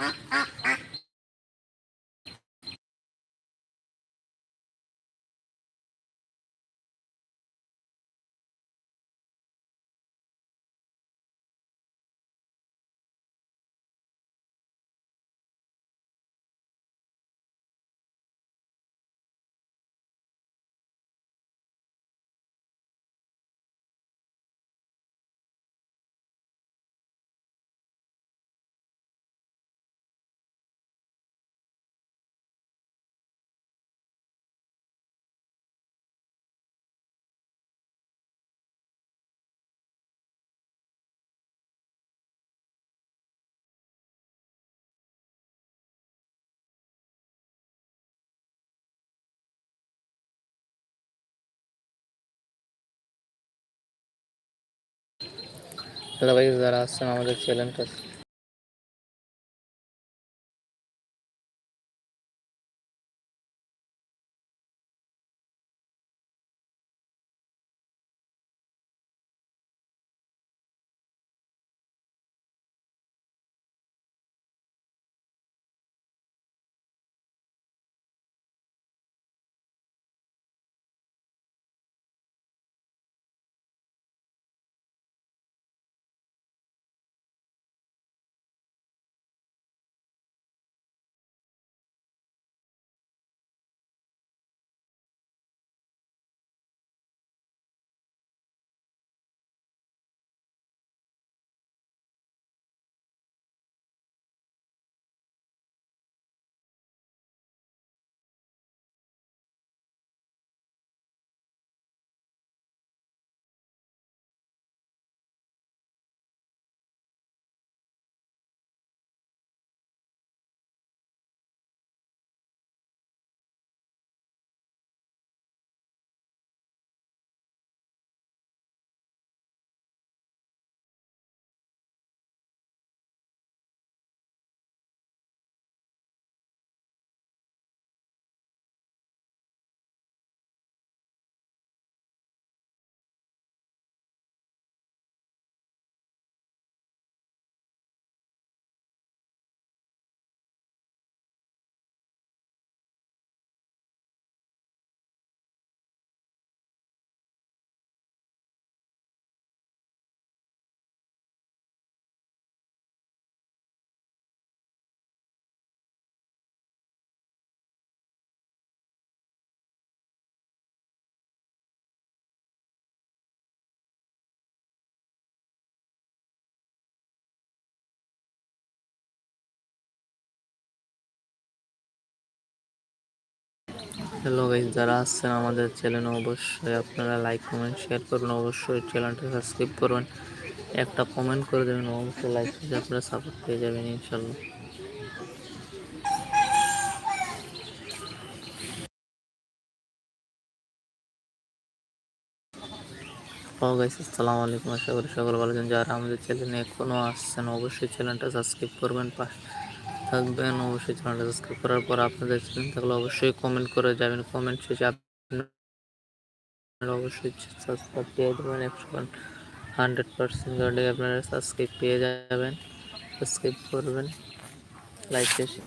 ah, ah. Hello ভাই যারা আসছেন আমাদের চ্যানেলটা হ্যালো গাইজ যারা আসছেন আমাদের চ্যানেলে অবশ্যই আপনারা লাইক কমেন্ট শেয়ার করুন। অবশ্যই চ্যানেলটা সাবস্ক্রাইব করবেন একটা কমেন্ট করে দেবেন, অবশ্যই লাইক করে আপনারা সাপোর্ট পেয়ে যাবেন ইনশাল্লাহ হ্যালো গাইস আসসালামু আলাইকুম। আশা করি সকল ভালো আছেন। যারা আমাদের চ্যানেলে এখনও আসছেন, অবশ্যই চ্যানেলটা সাবস্ক্রাইব করবেন। পাশে থাকবেন, অবশ্যই চ্যানেলটা সাবস্ক্রাইব করার পর আপনাদের থাকলে অবশ্যই কমেন্ট করে যাবেন। কমেন্ট শেষে আপনারা অবশ্যই সাবস্ক্রাইব পেয়ে যাবেন, একশো হান্ড্রেড পার্সেন্ট গার্ডে আপনারা সাবস্ক্রাইব পেয়ে যাবেন সাবস্ক্রাইব করবেন লাইক শেষে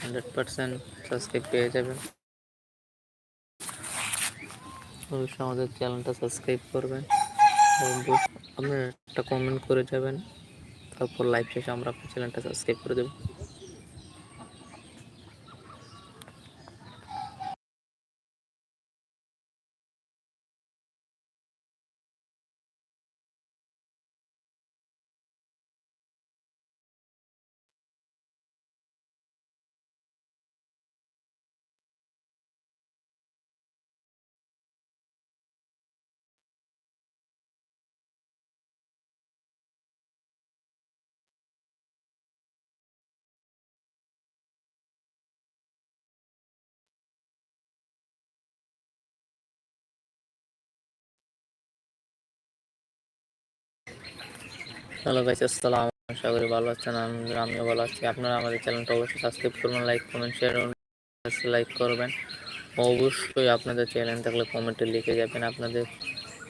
হান্ড্রেড পার্সেন্ট সাবস্ক্রাইব পেয়ে যাবেন। অবশ্যই আমাদের চ্যানেলটা সাবস্ক্রাইব করবেন। আপনারা একটা কমেন্ট করে যাবেন। তারপর লাইভ শেষে আমরা চ্যানেলটা সাবস্ক্রাইব করে দেবো। হ্যালো গাইস, আসসালাম আশা করি ভালো আছেন আমি আমিও ভালো আছি। আপনারা আমাদের চ্যানেলটা অবশ্যই সাবস্ক্রাইব করবেন লাইক কমেন্ট শেয়ার লাইক করবেন। অবশ্যই আপনাদের চ্যানেল থাকলে কমেন্টে লিখে যাবেন আপনাদের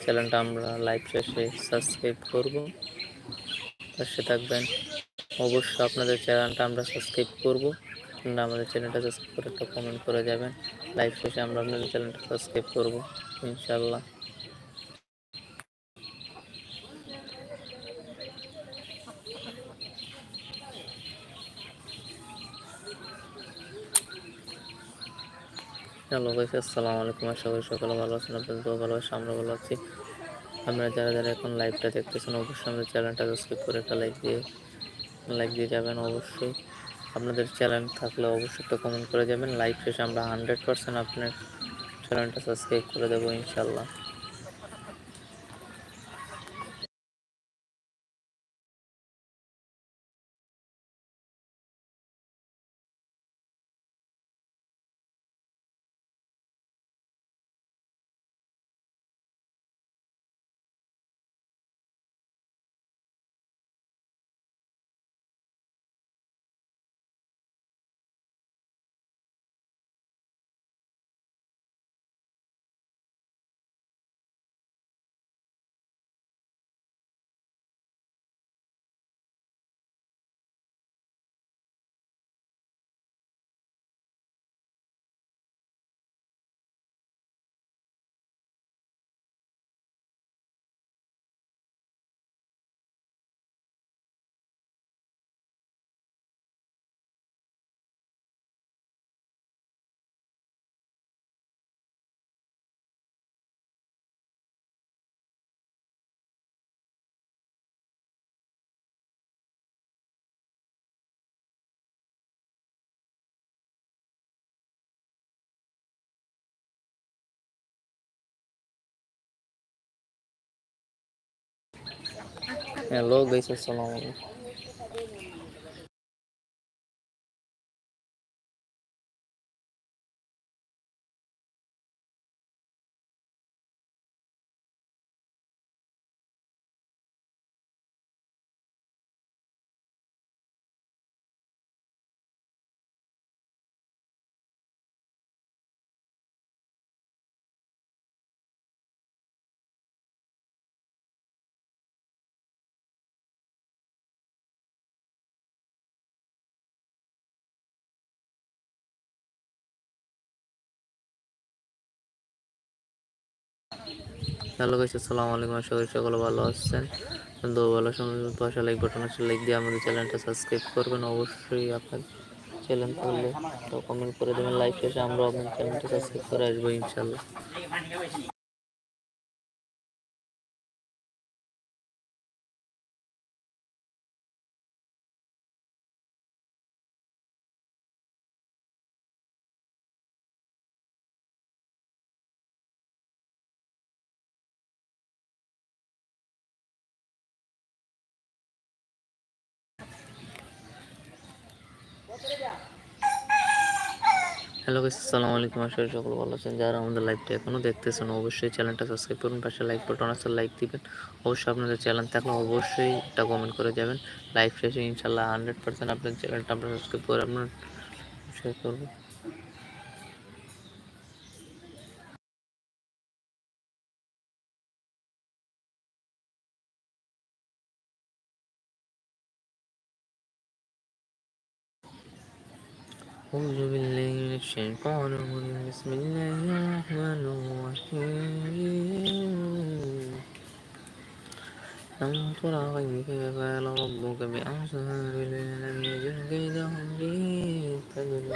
চ্যানেলটা আমরা লাইভ শেষে সাবস্ক্রাইব করব। পাশে থাকবেন। অবশ্যই আপনাদের চ্যানেলটা আমরা সাবস্ক্রাইব করব। আপনারা আমাদের চ্যানেলটা সাবস্ক্রাইব করে একটা কমেন্ট করে যাবেন। লাইভ শেষে আমরা আপনাদের চ্যানেলটা সাবস্ক্রাইব করব ইনশাল্লাহ হ্যালো ভাই আসসালামু আলাইকুম। আশা করি সকলে ভালো আছেন, আপনাদের ভালো আছে আমরা ভালো আছি। আপনারা যারা যারা এখন লাইভটা দেখতেছেন, অবশ্যই আমাদের চ্যানেলটা সাবস্ক্রাইব করে একটা লাইক দিয়ে লাইক দিয়ে যাবেন অবশ্যই। আপনাদের চ্যানেল থাকলে অবশ্যই একটা কমেন্ট করে যাবেন। লাইভ শেষে আমরা হান্ড্রেড পার্সেন্ট আপনার চ্যানেলটা সাবস্ক্রাইব করে দেবো ইনশাল্লাহ হ্যালো গাইস আসসালামু আলাইকুম হ্যালো গাইস আসসালামু আলাইকুম। করি সকলে ভালো আছেন। তো ভালো সময় পাশে লাইক বাটন আছে লাইক দিয়ে আমাদের চ্যানেলটা সাবস্ক্রাইব করবেন। অবশ্যই আপনার চ্যানেল করলে কমেন্ট করে দেবেন। লাইক শেষে আমরা আপনার চ্যানেলটা সাবস্ক্রাইব করে আসব ইনশাল্লাহ। হ্যালো আসসালামু আলাইকুম। আশা করি সকল ভালো আছেন। যারা আমাদের লাইভটা এখনও দেখতেছেন, অবশ্যই চ্যানেলটা সাবস্ক্রাইব করুন, পাশে লাইক বাটন আছে লাইক দিবেন। অবশ্যই আপনাদের চ্যানেল থাকলে অবশ্যই একটা কমেন্ট করে যাবেন। লাইভ শেষে ইনশাল্লাহ হান্ড্রেড পার্সেন্ট আপনার চ্যানেলটা আপনার সাবস্ক্রাইব করে আপনার শেয়ার করব أعوذ بالله من الشيطان الرجيم. بسم الله الرحمن الرحيم. ألم ترى كيف فعل ربك بأصحاب لم يجد كيدهم في تدل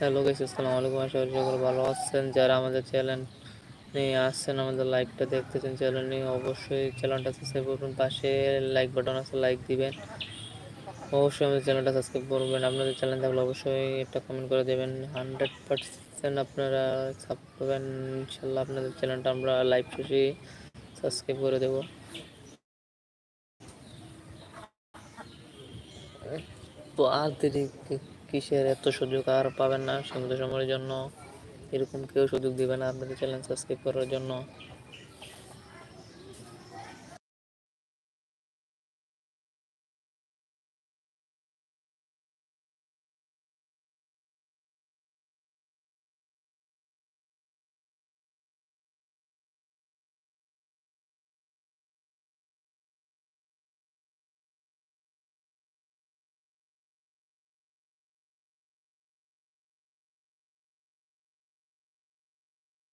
হ্যালো গাইস, আসসালামু আলাইকুম। আশা করি সকলে ভালো আছেন। যারা আমাদের চ্যানেল নিয়ে আসছেন, আমাদের লাইভটা দেখতেছেন, চ্যানেল নিয়ে অবশ্যই চ্যানেলটা সাবস্ক্রাইব করবেন, পাশে লাইক বাটন আছে, লাইক দিবেন। অবশ্যই আমাদের চ্যানেলটা সাবস্ক্রাইব করবেন। আপনাদের চ্যানেল থাকলে অবশ্যই একটা কমেন্ট করে দেবেন। হান্ড্রেড পার্সেন্ট আপনারা সাপোর্ট করবেন। ইনশাল্লাহ আপনাদের চ্যানেলটা আমরা লাইভ শেষে সাবস্ক্রাইব করে দেবো। তো আর দেরি কি- কিসের এত সুযোগ আর পাবেন না? সীমিত সময়ের জন্য এরকম কেউ সুযোগ দিবে না। আপনাদের চ্যানেল সাবস্ক্রাইব করার জন্য।